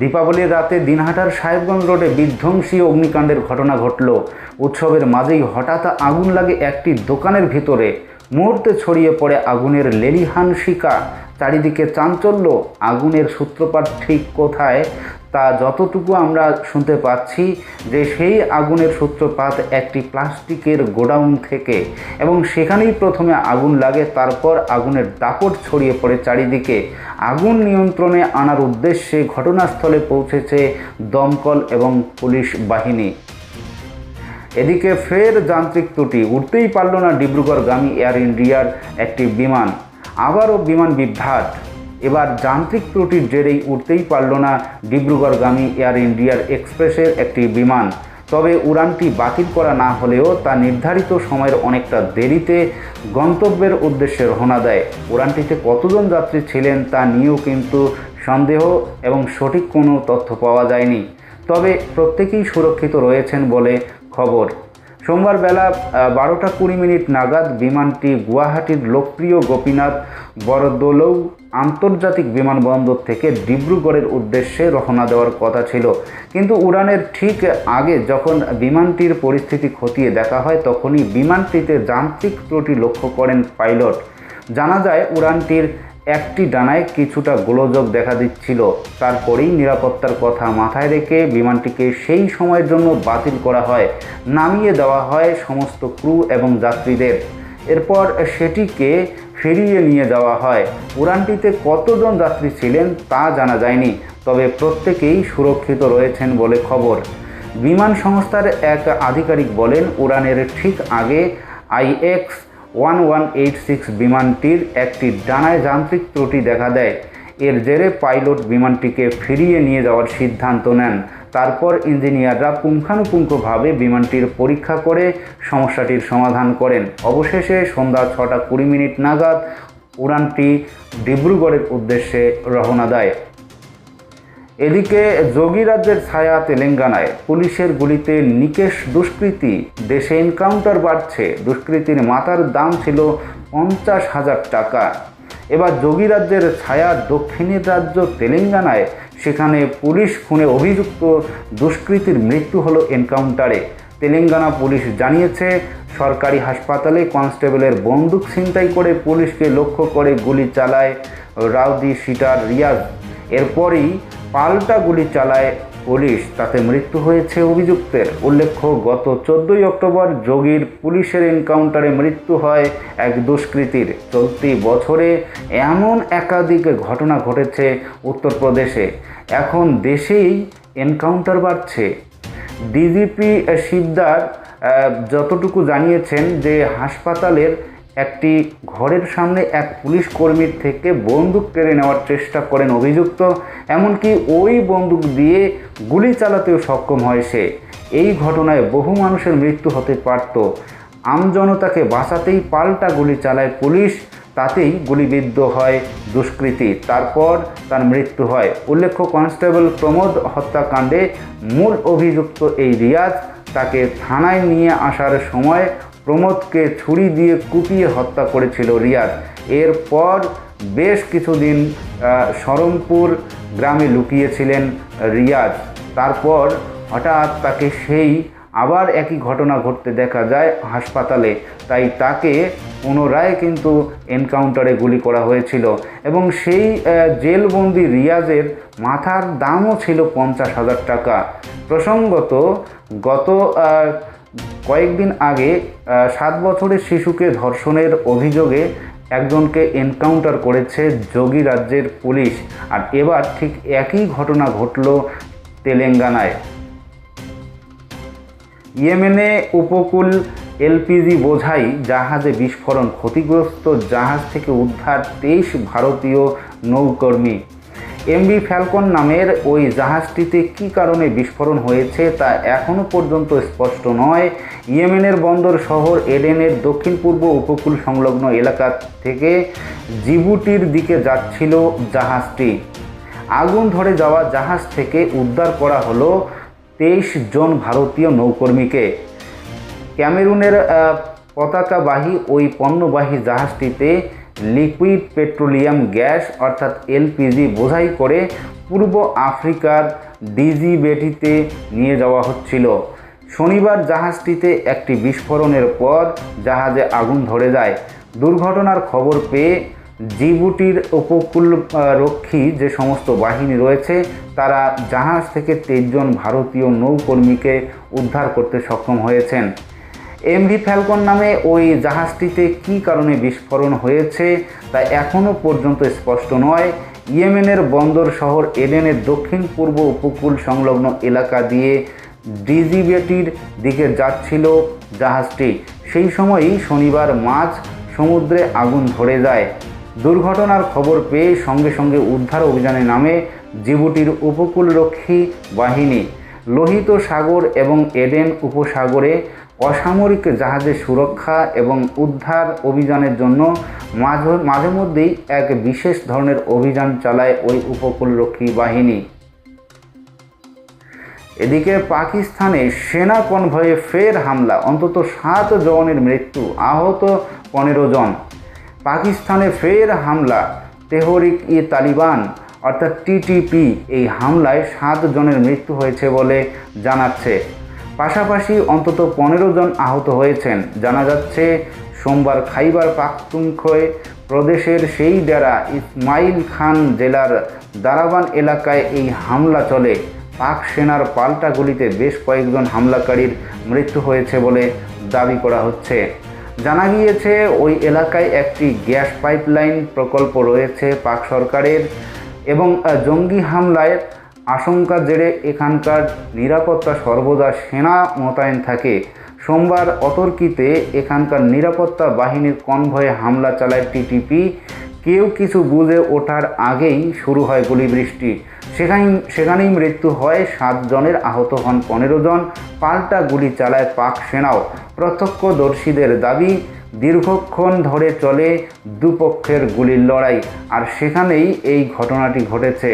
দীপাবলির রাতে দিনহাটার সাহেবগঞ্জ রোডে বিধ্বংসী অগ্নিকাণ্ডের ঘটনা ঘটল। উৎসবের মাঝেই হঠাৎ আগুন লাগে একটি দোকানের ভিতরে। মুহূর্তে ছড়িয়ে পড়ে আগুনের লেলিহান শিকা চারিদিকে চাঞ্চল্য। আগুনের সূত্রপাত ঠিক কোথায়? তা যতটুকু আমরা শুনতে পাচ্ছি যে সেই আগুনের সূত্রপাত একটি প্লাস্টিকের গোডাউন থেকে এবং সেখানেই প্রথমে আগুন লাগে, তারপর আগুনের দাপট ছড়িয়ে পড়ে চারিদিকে। আগুন নিয়ন্ত্রণে আনার উদ্দেশ্যে ঘটনাস্থলে পৌঁছেছে দমকল এবং পুলিশ বাহিনী। এদিকে ফের যান্ত্রিক ত্রুটি, উঠতেই পারল না ডিব্রুগড়গামী এয়ার ইন্ডিয়ার একটি বিমান। আবারও বিমান বিভ্রাট। এবার যান্ত্রিক ত্রুটির জেরেই উঠতেই পারল না ডিব্রুগড়গামী এয়ার ইন্ডিয়ার এক্সপ্রেসের একটি বিমান। তবে উড়ানটি বাতিল করা না হলেও তা নির্ধারিত সময়ের অনেকটা দেরিতে গন্তব্যের উদ্দেশ্যে রওনা দেয়। উড়ানটিতে কতজন যাত্রী ছিলেন তা নিয়েও কিন্তু সন্দেহ এবং সঠিক কোনো তথ্য পাওয়া যায়নি। তবে প্রত্যেকেই সুরক্ষিত রয়েছেন বলে খবর। সোমবার বেলা বারোটা কুড়ি মিনিট নাগাদ বিমানটি গুয়াহাটির লোকপ্রিয় গোপীনাথ বরদলৌ আন্তর্জাতিক বিমানবন্দর থেকে ডিব্রুগড়ের উদ্দেশ্যে রওনা দেওয়ার কথা ছিল। কিন্তু উড়ানের ঠিক আগে যখন বিমানটির পরিস্থিতি খতিয়ে দেখা হয়, তখনই বিমানটিতে যান্ত্রিক ত্রুটি লক্ষ্য করেন পাইলট। জানা যায়, উড়ানটির একটি ডানায় কিছুটা গোলযোগ দেখা দিচ্ছিল। তারপরেই নিরাপত্তার কথা মাথায় রেখে বিমানটিকে সেই সময়ের জন্য বাতিল করা হয়, নামিয়ে দেওয়া হয় সমস্ত ক্রু এবং যাত্রীদের। এরপর সেটিকে ফিরিয়ে নিয়ে যাওয়া হয়। উড়ানটিতে কতজন যাত্রী ছিলেন তা জানা যায়নি, তবে প্রত্যেকেই সুরক্ষিত রয়েছেন বলে খবর। বিমান সংস্থার এক আধিকারিক বলেন, উড়ানের ঠিক আগে IX one one eight six বিমানটির একটি ডানায় যান্ত্রিক ত্রুটি দেখা দেয়। এর জেরে পাইলট বিমানটিকে ফিরিয়ে নিয়ে যাওয়ার সিদ্ধান্ত নেন। তারপর ইঞ্জিনিয়াররা পুঙ্খানুপুঙ্খভাবে বিমানটির পরীক্ষা করে সমস্যাটির সমাধান করেন। অবশেষে সন্ধ্যা ছটা কুড়ি মিনিট নাগাদ উড়ানটি ডিব্রুগড়ের উদ্দেশ্যে রওনা দেয়। এদিকে যোগীরাজ্যের ছায়া তেলেঙ্গানায়। পুলিশের গুলিতে নিকেশ দুষ্কৃতী। দেশে এনকাউন্টার বাড়ছে। দুষ্কৃতীর মাথার দাম ছিল পঞ্চাশ হাজার টাকা। এবার যোগীরাজ্যের ছায়া দক্ষিণের রাজ্য তেলেঙ্গানায়। সেখানে পুলিশ খুনে অভিযুক্ত দুষ্কৃতীর মৃত্যু হলো এনকাউন্টারে। তেলেঙ্গানা পুলিশ জানিয়েছে, সরকারি হাসপাতালে কনস্টেবলের বন্দুক ছিনতাই করে পুলিশকে লক্ষ্য করে গুলি চালায় রাউদি শিটার রিয়াজ। এরপরই পাল্টা গুলি চালায় পুলিশ। তাতে মৃত্যু হয়েছে অভিযুক্তের। উল্লেখ্য, গত চোদ্দোই অক্টোবর যোগীর পুলিশের এনকাউন্টারে মৃত্যু হয় এক দুষ্কৃতীর। চলতি বছরে এমন একাধিক ঘটনা ঘটেছে উত্তরপ্রদেশে। এখন দেশেই এনকাউন্টার বাড়ছে। ডিজিপি শিকদার যতটুকু জানিয়েছেন যে হাসপাতালের একটি ঘরের সামনে এক পুলিশ কর্মীর থেকে বন্দুক কেড়ে নেওয়ার চেষ্টা করেন অভিযুক্ত। এমনকি ওই বন্দুক দিয়ে গুলি চালাতেও সক্ষম হয় সে। এই ঘটনায় বহু মানুষের মৃত্যু হতে পারত। আমজনতাকে বাঁচাতেই পাল্টা গুলি চালায় পুলিশ, তাতেই গুলিবিদ্ধ হয় দুষ্কৃতী। তারপর তার মৃত্যু হয়। উল্লেখ্য, কনস্টেবল প্রমোদ হত্যাকাণ্ডে মূল অভিযুক্ত এই রিয়াজ তাকে থানায় নিয়ে আসার সময় প্রমোদকে ছুরি দিয়ে কুপিয়ে হত্যা করেছিল রিয়াজ। এরপর বেশ কিছুদিন সরমপুর গ্রামে লুকিয়েছিলেন রিয়াজ। তারপর হঠাৎ তাকে সেই আবার একই ঘটনা ঘটতে দেখা যায় হাসপাতালে। তাই তাকে পুনরায় কিন্তু এনকাউন্টারে গুলি করা হয়েছিল এবং সেই জেলবন্দি রিয়াজের মাথার দামও ছিল পঞ্চাশ হাজার টাকা। প্রসঙ্গত, গত কয়েকদিন আগে সাত বছরের শিশুকে ধর্ষণের অভিযোগে একজনকে এনকাউন্টার করেছে যোগী রাজ্যের পুলিশ। আর এবার ঠিক একই ঘটনা ঘটল তেলেঙ্গানায়। ইয়েমেনে উপকূল এলপিজি বোঝাই জাহাজে বিস্ফোরণ, ক্ষতিগ্রস্ত জাহাজ থেকে উদ্ধার তেইশ ভারতীয় নৌকর্মী। এমবি ফ্যালকন নামের ওই জাহাজটিতে কী কারণে বিস্ফোরণ হয়েছে তা এখনও পর্যন্ত স্পষ্ট নয়। ইয়েমেনের বন্দর শহর এডেনের দক্ষিণ পূর্ব উপকূল সংলগ্ন এলাকা থেকে জিবুটির দিকে যাচ্ছিল জাহাজটি। আগুন ধরে যাওয়া জাহাজ থেকে উদ্ধার করা হলো তেইশ জন ভারতীয় নৌকর্মীকে। ক্যামেরুনের পতাকাবাহী ওই পণ্যবাহী জাহাজটিতে লিকুইড পেট্রোলিয়াম গ্যাস অর্থাৎ এলপিজি বোঝাই করে পূর্ব আফ্রিকার ডিজি বেটিতে নিয়ে যাওয়া হচ্ছিল। শনিবার জাহাজটিতে একটি বিস্ফোরণের পর জাহাজে আগুন ধরে যায়। দুর্ঘটনার খবর পেয়ে জিবুটির উপকূল রক্ষী যে সমস্ত বাহিনী রয়েছে, তারা জাহাজ থেকে তেইশজন ভারতীয় নৌকর্মীকে উদ্ধার করতে সক্ষম হয়েছেন। এমভি ফ্যালকন নামে ওই জাহাজটিতে কী কারণে বিস্ফোরণ হয়েছে তা এখনও পর্যন্ত স্পষ্ট নয়। ইয়েমেনের বন্দর শহর এডেনের দক্ষিণ পূর্ব উপকূল সংলগ্ন এলাকা দিয়ে ডিজিবেটির দিকে যাচ্ছিল জাহাজটি। সেই সময়ই শনিবার মাঝ সমুদ্রে আগুন ধরে যায়। দুর্ঘটনার খবর পেয়ে সঙ্গে সঙ্গে উদ্ধার অভিযানে নামে জিবুটির উপকূলরক্ষী বাহিনী। লোহিত সাগর এবং এডেন উপসাগরে অসামরিক জাহাজের সুরক্ষা এবং উদ্ধার অভিযানের জন্য মাঝে মাঝে মধ্যেই এক বিশেষ ধরনের অভিযান চালায় ওই উপকূলরক্ষী বাহিনী। এদিকে পাকিস্তানে সেনা কনভয়ে ফের হামলা, অন্তত সাত জওয়ানের মৃত্যু, আহত পনেরো জন। পাকিস্তানে ফের হামলা, তেহরিক ই তালিবান, অর্থাৎ টিটিপি এই হামলায় সাত জনের মৃত্যু হয়েছে বলে জানাচ্ছে পাশাপাশি অন্তত পনেরো জন আহত হয়েছেন। জানা যাচ্ছে, সোমবার খাইবার পাখতুনখোয় প্রদেশের সেই ডেরা ইসমাইল খান জেলার দারাবান এলাকায় এই হামলা চলে। পাক সেনার পাল্টা গুলিতে বেশ কয়েকজন হামলাকারীর মৃত্যু হয়েছে বলে দাবি করা হচ্ছে। জানা গিয়েছে, ওই এলাকায় একটি গ্যাস পাইপলাইন প্রকল্প রয়েছে পাক সরকারের এবং জঙ্গি হামলায় আশঙ্কা জেরে এখানকার নিরাপত্তা সর্বদা সেনা মোতায়েন থাকে। সোমবার অতর্কিতে এখানকার নিরাপত্তা বাহিনীর কনভয়ে হামলা চালায় টিটিপি। কেউ কিছু বুঝে ওঠার আগেই শুরু হয় গুলিবৃষ্টি। সেখানে সেখানেই মৃত্যু হয় সাত জনের আহত হন পনেরো জন। পাল্টা গুলি চালায় পাক সেনাও। প্রত্যক্ষদর্শীদের দাবি, দীর্ঘক্ষণ ধরে চলে দুপক্ষের গুলির লড়াই। আর সেখানেই এই ঘটনাটি ঘটেছে।